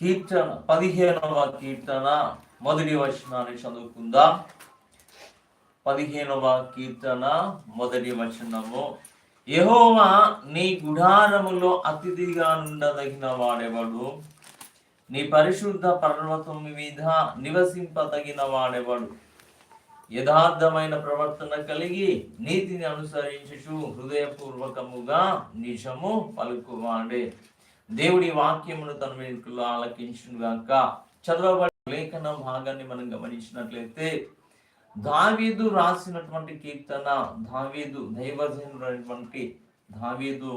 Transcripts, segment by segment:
కీర్తన పదిహేనవ కీర్తన మొదటి వచనాన్ని చదువుకుందాం. పదిహేనవ కీర్తన మొదటి వచనము. యహోవా నీ గుడారములో అతిథిగా ఉండదగిన వాడెవడు? నీ పరిశుద్ధ పర్వతం మీద నివసింపదగిన వాడెవడు? యథార్థమైన ప్రవర్తన కలిగి నీతిని అనుసరించుచు హృదయపూర్వకముగా నిజము పలుకువాడే. దేవుడి వాక్యమును తన వెనుకలో ఆలకించుగాక చదవబడి లేఖన భాగాన్ని మనం గమనించినట్లయితే దావీదు రాసినటువంటి కీర్తన దావీదు దైవజనుడైనటువంటి దావీదు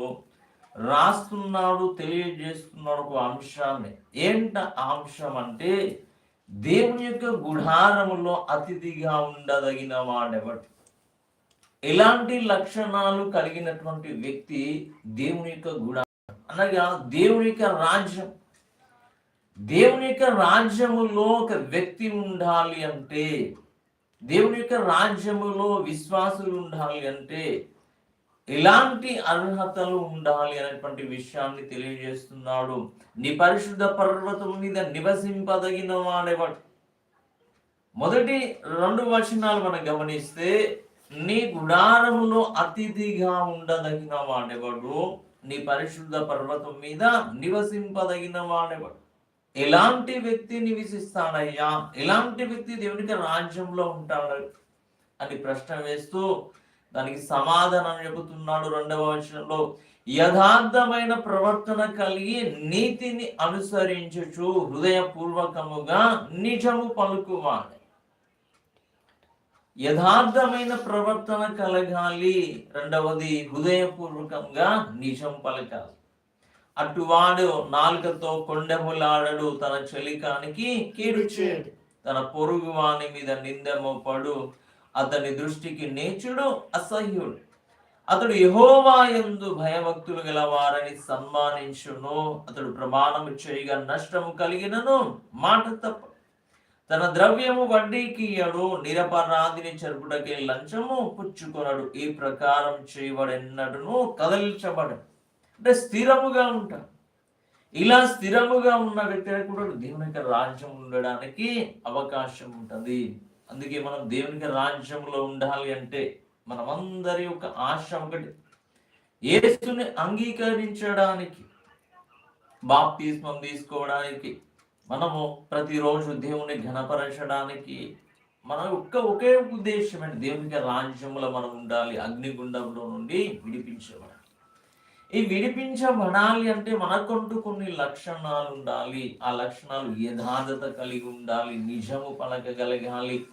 రాస్తున్నాడు తెలియజేస్తున్నాడు ఒక అంశాన్ని. ఏంట ఆ అంశం అంటే దేవుని యొక్క గుడారములో అతిథిగా ఉండదగిన వాడెవడు? ఎలాంటి లక్షణాలు కలిగినటువంటి వ్యక్తి దేవుని యొక్క గుడారం అనగా దేవుని యొక్క రాజ్యం. దేవుని యొక్క రాజ్యములో ఒక వ్యక్తి ఉండాలి అంటే దేవుని యొక్క రాజ్యములో విశ్వాసులు ఉండాలి అంటే ఎలాంటి అర్హతలు ఉండాలి అనేటువంటి విషయాన్ని తెలియజేస్తున్నాడు. నీ పరిశుద్ధ పర్వతం మీద నివసింపదగిన వాడేవాడు. మొదటి రెండు వచనాలు మనం గమనిస్తే నీ గుడారములో అతిథిగా ఉండదగిన వాడేవాడు? నీ పరిశుద్ధ పర్వతం మీద నివసింపదగిన వాడేవాడు? ఎలాంటి వ్యక్తి నివసిస్తాడయ్యా? ఎలాంటి వ్యక్తి దేవునికి రాజ్యంలో ఉంటాడు? అని ప్రశ్న వేస్తూ దానికి సమాధానం చెబుతున్నాడు రెండవ వచనంలో. యథార్థమైన ప్రవర్తన కలిగి నీతిని అనుసరించుచు హృదయపూర్వకముగా నిజము పలుకువాడు. యథార్థమైన ప్రవర్తన కలగాలి. రెండవది హృదయపూర్వకంగా నిజం పలకాలి. అటువాడు నాలుకతో కొండెములాడడు తన చలికానికి కీడు చేయడు. తన పొరుగు వాని మీద నింద మోపడు అతని దృష్టికి నేచుడు అసహ్యుడు. అతడు యహోవా ఎందు భయభక్తులు గల వారని సన్మానించును. అతడు ప్రమాణము చేయగా నష్టము కలిగినను మాట తప్ప తన ద్రవ్యము వడ్డీకి ఇయ్యడు నిరపరాధిని చెరుపుటకే లంచము పుచ్చుకొనడు. ఈ ప్రకారం చేయబడెన్నడును కదలించబడు. అంటే స్థిరముగా ఉంటాడు ఇలా స్థిరముగా ఉన్న వ్యక్తి కూడా దేవుని యొక్క రాజ్యం ఉండడానికి అవకాశం ఉంటుంది. అందుకే మనం దేవునికి రాజ్యంలో ఉండాలి అంటే మనమందరి యొక్క ఆశ ఒకటి. యేసుని అంగీకరించడానికి బాప్తిస్మం తీసుకోవడానికి మనము ప్రతిరోజు దేవుని ఘనపరచడానికి మన యొక్క ఒకే ఉద్దేశం దేవునికి రాజ్యంలో మనం ఉండాలి అగ్నిగుండంలో నుండి విడిపించబడాలి. ఈ విడిపించబడాలి అంటే మనకంటూ కొన్ని లక్షణాలు ఉండాలి. ఆ లక్షణాలు యథార్థత కలిగి ఉండాలి నిజము పలకగలగాలి.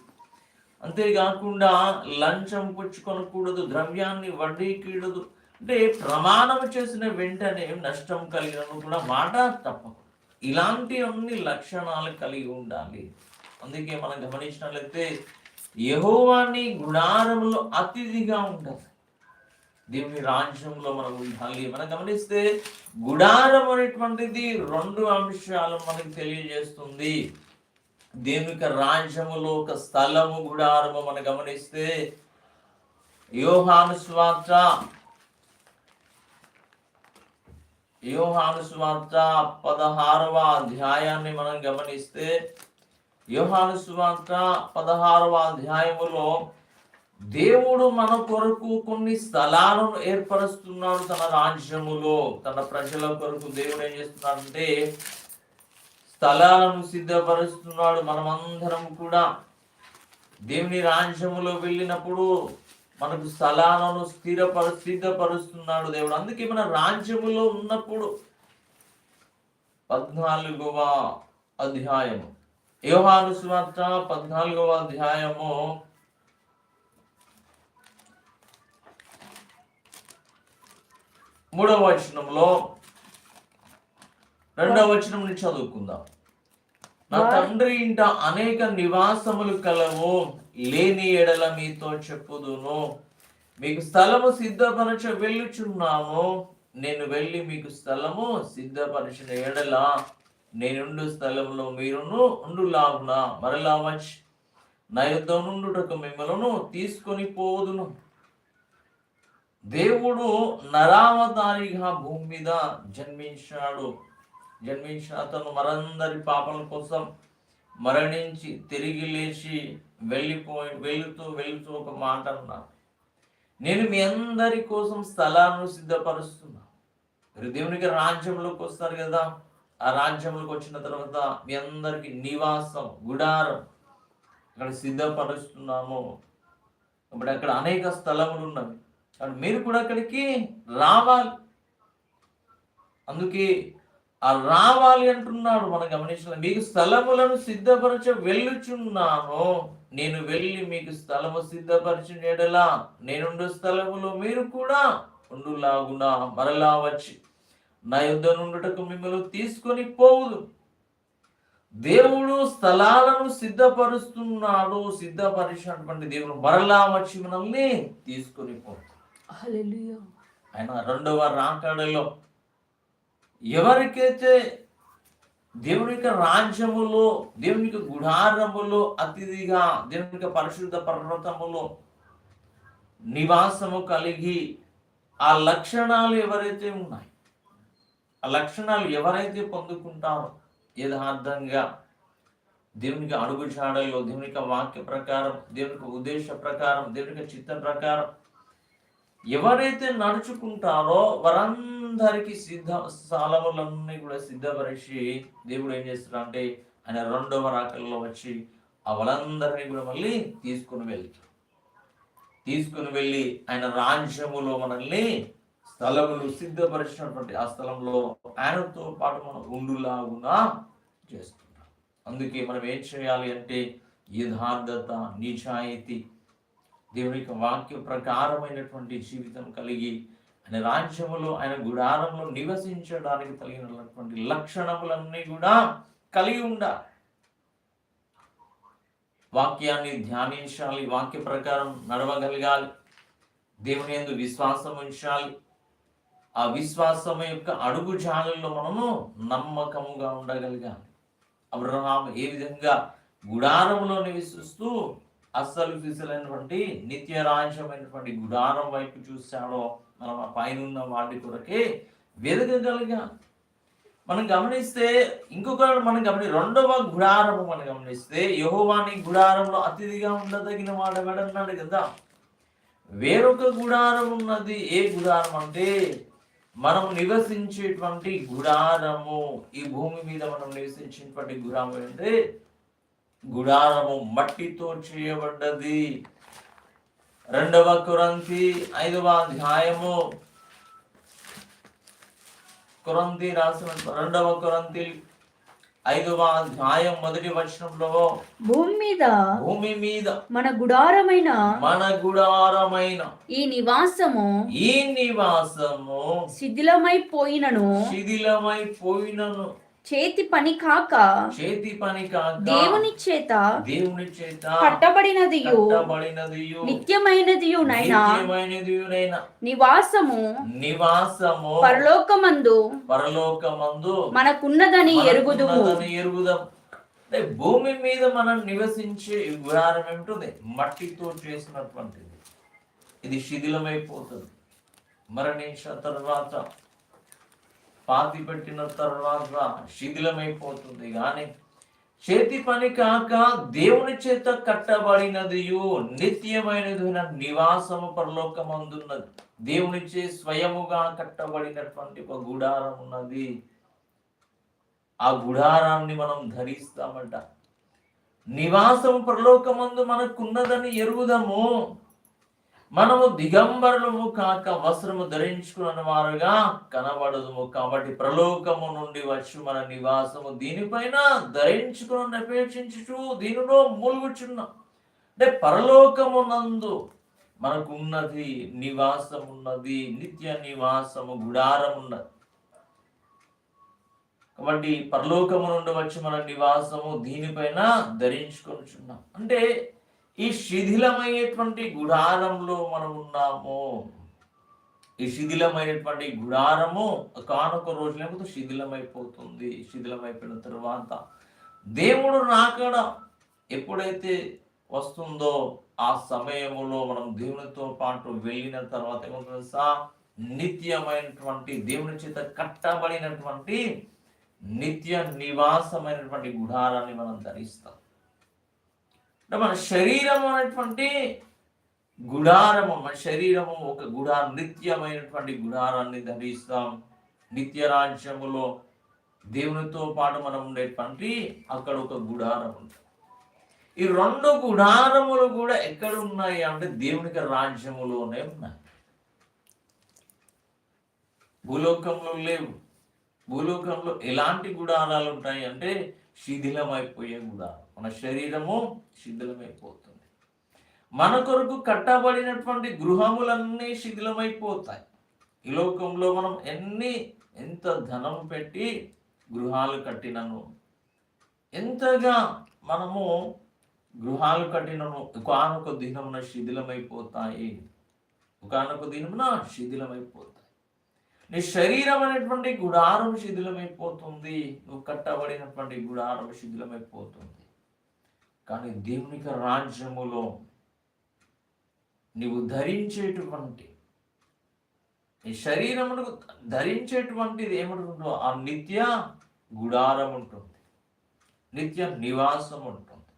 అంతేకాకుండా లంచం పుచ్చుకొనకూడదు ద్రవ్యాన్ని వడ్డీకీడదు అంటే ప్రమాణం చేసిన వెంటనే నష్టం కలిగిన కూడా మాట తప్పదు. ఇలాంటి అన్ని లక్షణాలు కలిగి ఉండాలి. అందుకే మనం గమనించినట్లయితే యహోవాని గుడారంలో అతిథిగా ఉండాలి. దేవుని రాజ్యంలో మనం ఉండాలి. మనం గమనిస్తే గుడారం అనేటువంటిది రెండు అంశాలు మనకు తెలియజేస్తుంది. దేవుని యొక్క రాజ్యములో ఒక స్థలము గుడారము మనం గమనిస్తే యోహాను స్వార్త యోహాను సువార్త పదహారవ అధ్యాయాన్ని మనం గమనిస్తే యోహాను సువార్త పదహారవ అధ్యాయములో దేవుడు మన కొరకు కొన్ని స్థలాలను ఏర్పరుస్తున్నాడు తన రాజ్యములో. తన ప్రజల కొరకు దేవుడు ఏం చేస్తున్నాడంటే స్థలాలను సిద్ధపరుస్తున్నాడు మనమందరం కూడా. దేవుని రాజ్యములో వెళ్ళినప్పుడు మనకు స్థలాలను స్థిరపరు స్థిరపరుస్తున్నాడు దేవుడు. అందుకే మన రాజ్యములో ఉన్నప్పుడు పద్నాలుగవ అధ్యాయము. యోహాను సువార్త పద్నాలుగవ అధ్యాయము. మూడవ వచనంలో రెండవ వచనం నుంచి చదువుకుందాం. నా తండ్రి ఇంట అనేక నివాసములు కలవు. లేని ఎడల మీతో చెప్పుదును. మీకు స్థలము సిద్ధపరచ వెళ్ళుచున్నాము. నేను వెళ్ళి మీకు స్థలము సిద్ధపరచిన ఎడల నేనుండు స్థలంలో మీరును ఉండులాగున. మరలా వచ్చి నా యుద్ధ నుండుటకు మిమ్మలను తీసుకొని పోదును దేవుడు నరావతారిగా భూమి మీద జన్మించాడు జన్మించిన అతను మరందరి పాపల కోసం మరణించి తిరిగి లేచి వెళ్ళిపోయి వెళుతూ వెళుతూ ఒక మాట అన్నాను. నేను మీ అందరి కోసం స్థలాలను సిద్ధపరుస్తున్నా. మీరు దేవునికి రాజ్యంలోకి వస్తారు కదా ఆ రాజ్యంలోకి వచ్చిన తర్వాత మీ అందరికి నివాసం గుడారం అక్కడ సిద్ధపరుస్తున్నాము. ఇప్పుడు అక్కడ అనేక స్థలములు ఉన్నవి. కాబట్టి మీరు కూడా అక్కడికి రావాలి. అందుకే ఆ రావాలి అంటున్నాడు మనం గమనించిన మీకు స్థలములను సిద్ధపరచ వెళ్ళుచున్నాను. నేను వెళ్ళి మీకు స్థలము సిద్ధపరిచిన ఎడలా. నేనుండు స్థలములో మీరు కూడా ఉండులాగునా మరలా వచ్చి నా యుద్ధ నుండుటకు మిమ్మల్ని తీసుకొని పోవుదు. దేవుడు స్థలాలను సిద్ధపరుస్తున్నాడు సిద్ధపరిచినటువంటి దేవుడు మరలా వచ్చి మనల్ని తీసుకొని పోతాడు ఆయన రెండవ రాకడలో ఎవరికైతే దేవుని యొక్క రాజ్యములో దేవుని యొక్క గుడారములో అతిథిగా దేవుని యొక్క పరిశుద్ధ పర్వతములో నివాసము కలిగి ఆ లక్షణాలు ఎవరైతే ఉన్నాయి ఆ లక్షణాలు ఎవరైతే పొందుకుంటారో యథార్థంగా దేవునికి అడుగు జాడల్లో దేవుని యొక్క వాక్య ప్రకారం దేవునికి ఉద్దేశ ప్రకారం దేవుని యొక్క చిత్త ప్రకారం ఎవరైతే నడుచుకుంటారో అందరికీ సిద్ధ స్థలములన్నీ కూడా సిద్ధపరిచి దేవుడు ఏం చేస్తాడు అంటే ఆయన రెండవ రాకల్లో వచ్చి ఆ వాళ్ళందరినీ కూడా మళ్ళీ తీసుకుని వెళ్తాడు. తీసుకుని వెళ్ళి ఆయన రాజ్యములో మనల్ని స్థలములు సిద్ధపరిచినటువంటి ఆ స్థలంలో ఆయనతో పాటు మనం ఉండులాగునా చేస్తున్నాం అందుకే మనం ఏం చేయాలి అంటే యథార్థత నిజాయితీ దేవుని యొక్క వాక్య ప్రకారమైనటువంటి జీవితం కలిగి ఆయన రాజ్యములో ఆయన గుడారంలో నివసించడానికి కలిగినటువంటి లక్షణములన్నీ కూడా కలిగి ఉండాలి వాక్యాన్ని ధ్యానించాలి వాక్య ప్రకారం నడవగలగాలి దేవుని ఎందు విశ్వాసం ఉంచాలి. ఆ విశ్వాసం యొక్క అడుగు జాలల్లో మనము నమ్మకముగా ఉండగలగాలి. అబ్రహాం ఏ విధంగా గుడారంలో నివసిస్తూ అస్సలు సిసలైనటువంటి నిత్య రాజ్యమైనటువంటి గుడారం వైపు చూశాడో మనం ఆ పైన ఉన్న వాటి కొరకే వెదగగలిగా మనం గమనిస్తే ఇంకొక మనం గమని రెండవ గుడారము మనం గమనిస్తే యహోవాని గుడారంలో అతిథిగా ఉండదగిన వాడెవడన్నాడు కదా. వేరొక గుడారం ఉన్నది. ఏ గుడారం అంటే మనం నివసించేటువంటి గుడారము. ఈ భూమి మీద మనం నివసించేటువంటి గుడారం అంటే గుడారము మట్టితో చేయబడ్డది. రెండవ కురంతి ఐదవ అధ్యాయము. కురంతి రాసిన రెండవ కురంతి ఐదవ అధ్యాయం మొదటి వచనంలో భూమి మీద భూమి మీద మన గుడారమైన మన గుడారమైన ఈ నివాసము ఈ నివాసము శిథిలమైపోయినను. శిథిలమైపోయినను. చేతి పని కాక చేతి పని కాక దేవుని చేత దేవుని చేత కట్టబడినదియు కట్టబడినదియు నిత్యమైనదియు నైనా. నివాసము నివాసము పరలోకమందు పరలోకమందు మనకున్నదని ఎరుగుదుము. ఎరుగుదాం. అంటే భూమి మీద మనం నివసించే గుడారం ఏమిటది మట్టితో చేసినటువంటిది. ఇది శిథిలమైపోతుంది. మరణించిన తర్వాత పాతి పెట్టిన తర్వాత శిథిలమైపోతుంది. కానీ చేతి పని కాక దేవుని చేత కట్టబడినది నిత్యమైనది నివాసము పరలోకమందున్నది. దేవునిచే స్వయముగా కట్టబడినటువంటి ఒక గుడారం ఉన్నది. ఆ గుడారాన్ని మనం ధరిస్తామట. నివాసం పరలోకమందు మనకున్నదని ఎరుగుదము. మనము దిగంబరులము కాక వస్త్రము ధరించుకున్న వారుగా కనబడదుము కాబట్టి ప్రలోకము నుండి వచ్చి మన నివాసము దీనిపైన ధరించుకుని అపేక్షించుచు దీనిలో మూలుగుచున్నాం. అంటే పరలోకమునందు మనకు ఉన్నది నివాసం ఉన్నది నిత్య నివాసము గుడారం ఉన్నది కాబట్టి పరలోకము నుండి వచ్చి మన నివాసము దీనిపైన ధరించుకొనిచున్నాం. అంటే ఈ శిథిలమయ్యేటువంటి గుడారంలో మనం ఉన్నాము. ఈ శిథిలమైనటువంటి గుడారము కానొక రోజు లేకపోతే శిథిలమైపోతుంది. శిథిలమైపోయిన తర్వాత దేవుడు రాకడ ఎప్పుడైతే వస్తుందో ఆ సమయంలో మనం దేవునితో పాటు వెళ్ళిన తర్వాత ఏమవుతుంది తెలుసా? నిత్యమైనటువంటి దేవుని చేత కట్టబడినటువంటి నిత్య నివాసమైనటువంటి గుడారాన్ని మనం ధరిస్తాం. అంటే మన శరీరం అనేటువంటి గుడారము మన శరీరము ఒక గుడా నిత్యమైనటువంటి గుడారాన్ని ధరిస్తాం. నిత్య రాజ్యములో దేవునితో పాటు మనం ఉండేటువంటి అక్కడ ఒక గుడారం ఉంటుంది. ఈ రెండు గుడారములు కూడా ఎక్కడ ఉన్నాయి అంటే దేవునికి రాజ్యములోనే ఉన్నాయి. భూలోకంలో లేవు. భూలోకంలో ఎలాంటి గుడారాలు ఉంటాయి అంటే శిథిలమైపోయే గుడారం. మన శరీరము శిథిలమైపోతుంది. మన కొరకు కట్టబడినటువంటి గృహములన్నీ శిథిలమైపోతాయి. ఈ లోకంలో మనం ఎన్ని ఎంత ధనం పెట్టి గృహాలు కట్టినను ఎంతగా మనము గృహాలు కట్టినను ఒకనొక దినమున శిథిలమైపోతాయి ఒకనొక దినమున శిథిలమైపోతాయి. నీ శరీరం అనేటువంటి గుడారం శిథిలమైపోతుంది నువ్వు కట్టబడినటువంటి గుడారం శిథిలమైపోతుంది. కానీ దేవునికి రాజ్యములో నీవు ధరించేటువంటి ఈ శరీరమును ధరించేటువంటిది ఏముంటుందో ఆ నిత్య గుడారం ఉంటుంది. నిత్య నివాసం ఉంటుంది.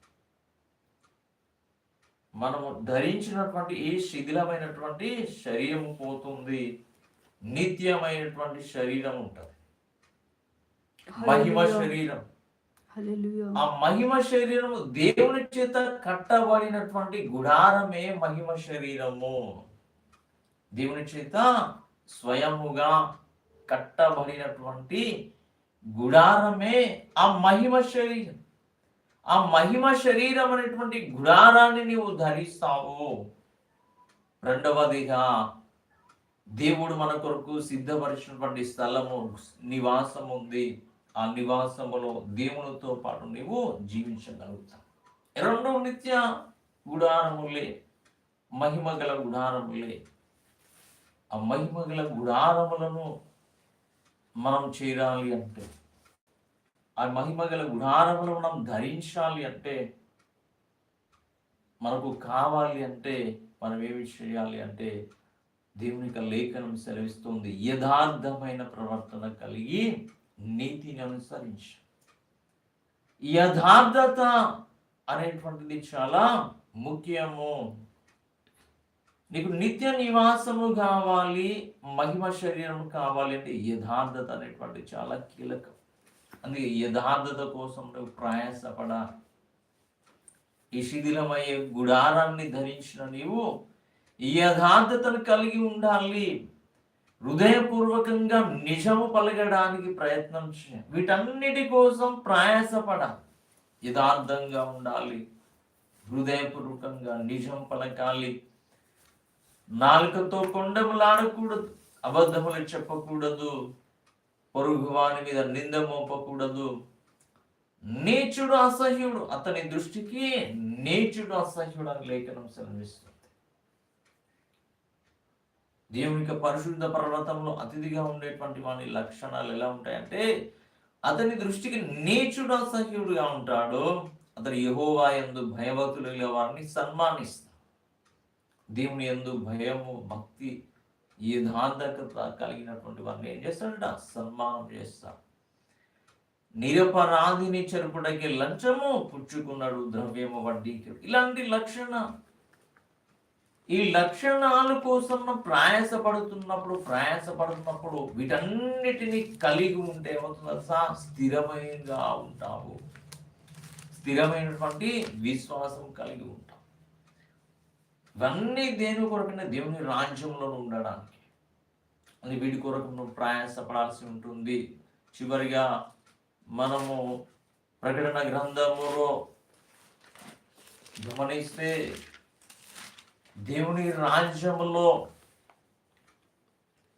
మనము ధరించినటువంటి ఈ శిథిలమైనటువంటి శరీరం పోతుంది. నిత్యమైనటువంటి శరీరం ఉంటుంది. మహిమ శరీరం. ఆ మహిమ శరీరము దేవుని చేత కట్టబడినటువంటి గుడారమే మహిమ శరీరము. దేవుని చేత స్వయముగా కట్టబడినటువంటి గుడారమే ఆ మహిమ శరీరం. ఆ మహిమ శరీరం అనేటువంటి గుడారాన్ని నీవు ధరిస్తావు. రెండవదిగా దేవుడు మన కొరకు సిద్ధపరిచినటువంటి స్థలము నివాసం ఉంది ఆ నివాసములో దేవునితో పాటు నీవు జీవించగలుగుతావు. రెండు నిత్య గుడారములే మహిమ గల గుడారములే. ఆ మహిమ గల గుడారములను మనం చేరాలి అంటే ఆ మహిమ గల గుడారములు మనం ధరించాలి అంటే మనకు కావాలి అంటే మనం ఏమి చేయాలి అంటే దేవుని యొక్క లేఖనం సెలవిస్తుంది. యథార్థమైన ప్రవర్తన కలిగి నీతిని అనుసరించు. యథార్థత అనేటువంటిది చాలా ముఖ్యము. నీకు నిత్య నివాసము కావాలి మహిమ శరీరం కావాలి అంటే యథార్థత అనేటువంటి చాలా కీలకం. అందుకే యథార్థత కోసం నువ్వు ప్రయాసపడాలి. ఈ శిథిలమయ్యే గుడారాన్ని ధరించిన నీవు యథార్థతను కలిగి ఉండాలి. హృదయపూర్వకంగా నిజము పలకడానికి ప్రయత్నం చేయాలి వీటన్నిటి కోసం ప్రయాసపడాలి. యథార్థంగా ఉండాలి. హృదయపూర్వకంగా నిజం పలకాలి. నాలుకతో కొండములాడకూడదు. అబద్ధములు చెప్పకూడదు. పొరుగు వాని మీద నింద మోపకూడదు. నీచుడు అసహ్యుడు. అతని దృష్టికి నీచుడు అసహ్యుడు అని లేఖనం సెలవిస్తుంది. దేవుని యొక్క పరిశుద్ధ పర్వతంలో అతిథిగా ఉండేటువంటి వాని లక్షణాలు ఎలా ఉంటాయంటే అతని దృష్టికి నీచుడు అసహ్యుడుగా ఉంటాడు అతని యహోవా ఎందు భయభక్తులు వారిని సన్మానిస్తాడు. దేవుని ఎందు భయము భక్తి యథార్థకత కలిగినటువంటి వారిని ఏం చేస్తాడంట? సన్మానం చేస్తాడు. నిరపరాధిని చెరుపుటకి లంచము పుచ్చుకున్నాడు ద్రవ్యము వడ్డీకి ఇలాంటి లక్షణ ఈ లక్షణాల కోసం ప్రయాసపడుతున్నప్పుడు ప్రయాసపడుతున్నప్పుడు వీటన్నిటిని కలిగి ఉంటే ఏమవుతుంది తెలుసా? స్థిరమైనగా ఉంటావు. స్థిరమైనటువంటి విశ్వాసం కలిగి ఉంటావు. ఇవన్నీ దేని కొరకున్న దేవుని రాజ్యంలో ఉండడానికి. అని వీటి కొరకు నువ్వు ప్రయాసపడాల్సి ఉంటుంది. చివరిగా మనము ప్రకటన గ్రంథములో గమనిస్తే దేవుని రాజ్యములో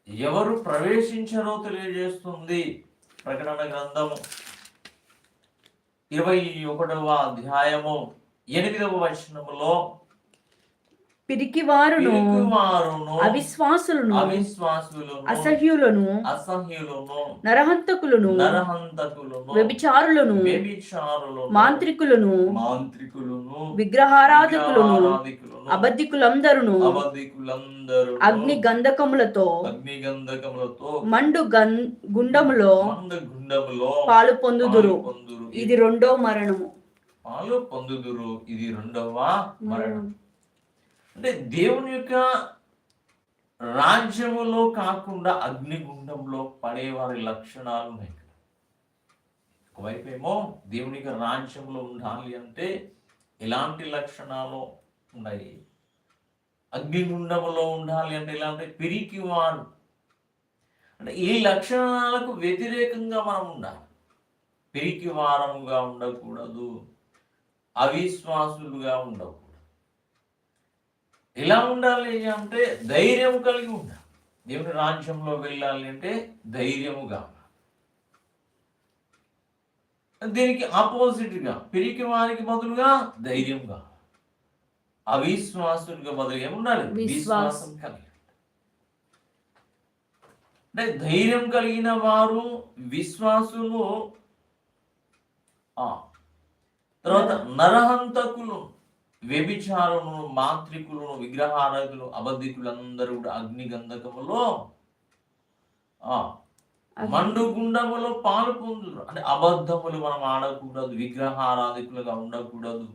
ఎవరు ప్రవేశించారో తెలియజేస్తుంది ప్రకటన గ్రంథము. ఇరవై ఒకటవ అధ్యాయము ఎనిమిదవ వచనములో పిరికివారును అవిశ్వాసులను అసహ్యులను నరహంతకులను వ్యభిచారులను మాంత్రికులను విగ్రహారాధకులను అబద్ధికులందరును అబద్ధికులందరూ అగ్ని గంధకములతో మండు గుండములో పాలు పొందుదురు. ఇది రెండో మరణము. పాలు పొందుదురు. ఇది రెండవ మరణం. అంటే దేవుని యొక్క రాజ్యములో కాకుండా అగ్నిగుండంలో పడేవారి లక్షణాలు ఉన్నాయి ఒకవైపు ఏమో దేవుని యొక్క రాజ్యంలో ఉండాలి అంటే ఎలాంటి లక్షణాలు ఉన్నాయి? అగ్నిగుండంలో ఉండాలి అంటే ఎలాంటి పిరికి వారు అంటే ఈ లక్షణాలకు వ్యతిరేకంగా మనం ఉండాలి. పిరికి వారముగా ఉండకూడదు అవిశ్వాసులుగా ఉండకూడదు. ఎలా ఉండాలి అంటే ధైర్యం కలిగి ఉండాలి. దేవుని రాజ్యంలో వెళ్ళాలి అంటే ధైర్యముగా దీనికి ఆపోజిట్గా పిరికి వారికి బదులుగా ధైర్యంగా అవిశ్వాసులుగా బదులు ఏముండాలి విశ్వాసం. విశ్వాసం కలిగి అంటే ధైర్యం కలిగిన వారు విశ్వాసులు తర్వాత నరహంతకులు. వ్యభిచారులను మాంత్రికులను విగ్రహారాధులు అబద్ధికులందరూ కూడా అగ్ని గంధకములో ఆ మండు గుండములో పాలు పొందురు అంటే అబద్ధములు మనం ఆడకూడదు విగ్రహారాధికులుగా ఉండకూడదు.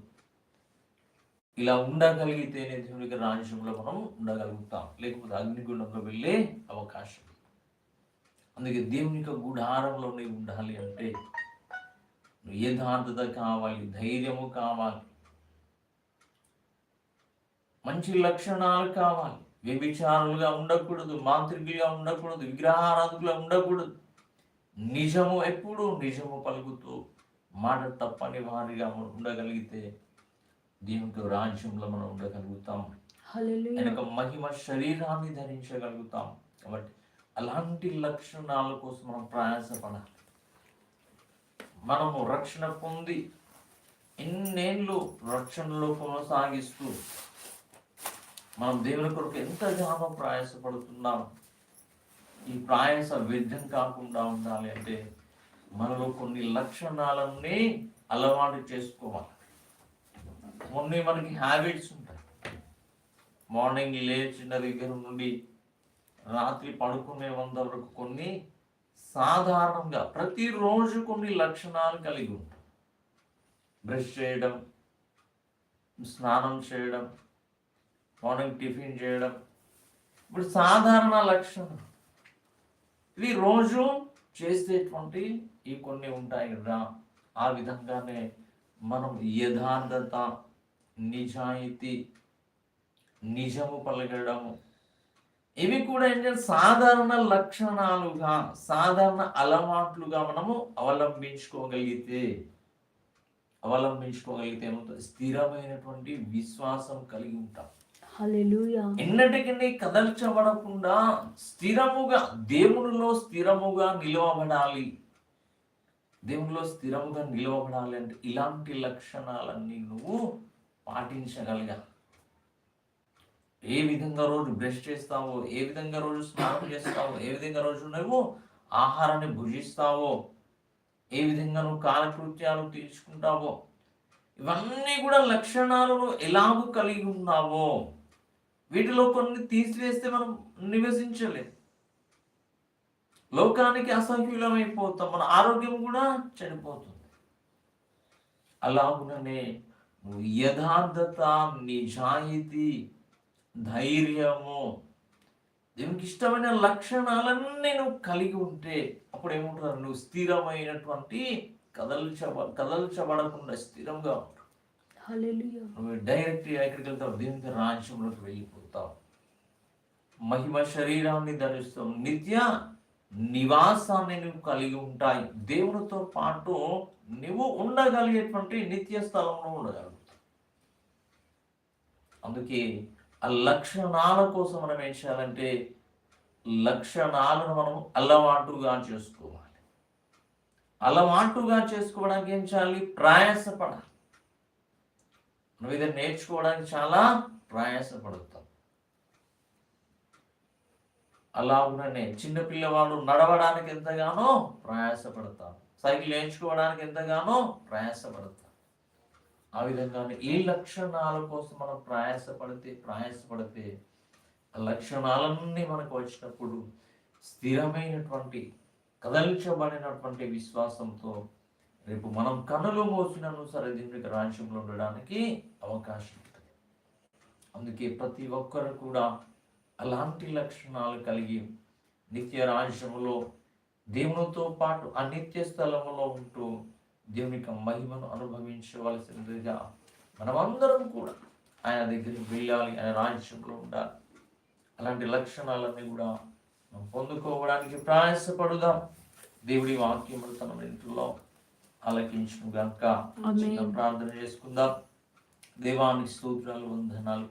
ఇలా ఉండగలిగితేనే దేవునికి రాజ్యంలో మనం ఉండగలుగుతాం. లేకపోతే అగ్నిగుండంలో వెళ్ళే అవకాశం. అందుకే దేవుని యొక్క గుడారంలో నీవు ఉండాలి అంటే నువ్వు యథార్థత కావాలి ధైర్యము కావాలి. మంచి లక్షణాలు కావాలి. వ్యభిచారులుగా ఉండకూడదు మాంత్రికులుగా ఉండకూడదు విగ్రహారాధకులుగా ఉండకూడదు. నిజము ఎప్పుడు నిజము పలుకుతూ మాట తప్పని వారిగా మనం ఉండగలిగితే దేవునికి రాజ్యంలో మనం ఉండగలుగుతాం. యొక్క మహిమ శరీరాన్ని ధరించగలుగుతాం. కాబట్టి అలాంటి లక్షణాల కోసం మనం ప్రయాసపడాలి. మనము రక్షణ పొంది ఎన్నేళ్ళు రక్షణలో కొనసాగిస్తూ మనం దేవుని కొరకు ఎంతగానో ప్రయాసపడుతున్నాం? ఈ ప్రయాస వ్యర్థం కాకుండా ఉండాలి అంటే మనలో కొన్ని లక్షణాలన్నీ అలవాటు చేసుకోవాలి. కొన్ని మనకి హ్యాబిట్స్ ఉంటాయి. మార్నింగ్ లేచిన దగ్గర నుండి రాత్రి పడుకునే వంద వరకు కొన్ని సాధారణంగా ప్రతిరోజు కొన్ని లక్షణాలు కలిగి ఉంటాయి. బ్రష్ చేయడం స్నానం చేయడం మార్నింగ్ టిఫిన్ చేయడం. ఇప్పుడు సాధారణ లక్షణం. ఇవి రోజు చేసేటువంటి ఈ కొన్ని ఉంటాయి రా ఆ విధంగానే మనం యథార్థత నిజాయితీ నిజము పలకడము. ఇవి కూడా ఏంటంటే సాధారణ లక్షణాలుగా సాధారణ అలవాట్లుగా మనము అవలంబించుకోగలిగితే అవలంబించుకోగలిగితే ఏమవుతుంది? స్థిరమైనటువంటి విశ్వాసం కలిగి ఉంటాం. ఎన్నటికీ కదల్చబడకుండా స్థిరముగా దేవునిలో స్థిరముగా నిలవబడాలి. దేవునిలో స్థిరముగా నిలవబడాలి అంటే ఇలాంటి లక్షణాలన్నీ నువ్వు పాటించగలిగా. ఏ విధంగా రోజు బ్రష్ చేస్తావో ఏ విధంగా రోజు స్నానం చేస్తావో ఏ విధంగా రోజు నువ్వు ఆహారాన్ని భుజిస్తావో ఏ విధంగా నువ్వు కాలకృత్యాలు తీర్చుకుంటావో ఇవన్నీ కూడా లక్షణాలను ఎలాగూ కలిగి ఉన్నావో వీటిలో కొన్ని తీసివేస్తే మనం నివసించలేం. లోకానికి అసహ్యులమైపోతాం. మన ఆరోగ్యం కూడా చనిపోతుంది అలాగుననే నువ్వు యథార్థత నిజాయితీ ధైర్యము దేవునికి ఇష్టమైన లక్షణాలన్నీ నువ్వు కలిగి ఉంటే అప్పుడు ఏముంటారు నువ్వు స్థిరమైనటువంటి కదల్చబ కదల్చబడకుండా స్థిరంగా ఉంటావు నువ్వు డైరెక్ట్ ఎక్కడికి వెళ్తావు? దేవుని రాజ్యంలోకి వెళ్ళిపోతావు. మహిమ శరీరాన్ని ధరిస్తావు. నిత్య నివాసాన్ని నువ్వు కలిగి ఉంటాయి. దేవునితో పాటు నువ్వు ఉండగలిగేటువంటి నిత్య స్థలంలో ఉండగలుగుతావు. అందుకే ఆ లక్షణాల కోసం మనం ఏం చేయాలంటే లక్షణాలను మనం అలవాటుగా చేసుకోవాలి. అలవాటుగా చేసుకోవడానికి ఏం చేయాలి? ప్రయాసపడాలి. నువ్వు ఇది నేర్చుకోవడానికి చాలా ప్రయాసపడతావు. అలాగుననే చిన్న పిల్లవాడు నడవడానికి ఎంతగానో ప్రయాసపడతారు. సైకిల్ నేర్చుకోవడానికి ఎంతగానో ప్రయాసపడతారు. ఆ విధంగానే ఈ లక్షణాల కోసం మనం ప్రయాసపడితే ప్రయాసపడితే ఆ లక్షణాలన్నీ మనకు వచ్చినప్పుడు స్థిరమైనటువంటి కదల్చబడినటువంటి విశ్వాసంతో రేపు మనం కన్నులు మోసినను సరే దేవునికి రాజ్యంలో ఉండడానికి అవకాశం ఉంటుంది. అందుకే ప్రతి ఒక్కరు కూడా అలాంటి లక్షణాలు కలిగి నిత్య రాజ్యంలో దేవునితో పాటు ఆ నిత్య స్థలంలో ఉంటూ దేవుని యొక్క మహిమను అనుభవించవలసిందిగా మనమందరం కూడా ఆయన దగ్గరికి వెళ్ళాలి ఆయన రాజ్యంలో ఉండాలి. అలాంటి లక్షణాలన్నీ కూడా మనం పొందుకోవడానికి ప్రయాసపడుదాం. దేవుడి వాక్యములు తన ఇంట్లో ఆలకించును. చిన్న ప్రార్థన చేసుకుందాం. దేవానికి స్తోత్రాలు వందనాలు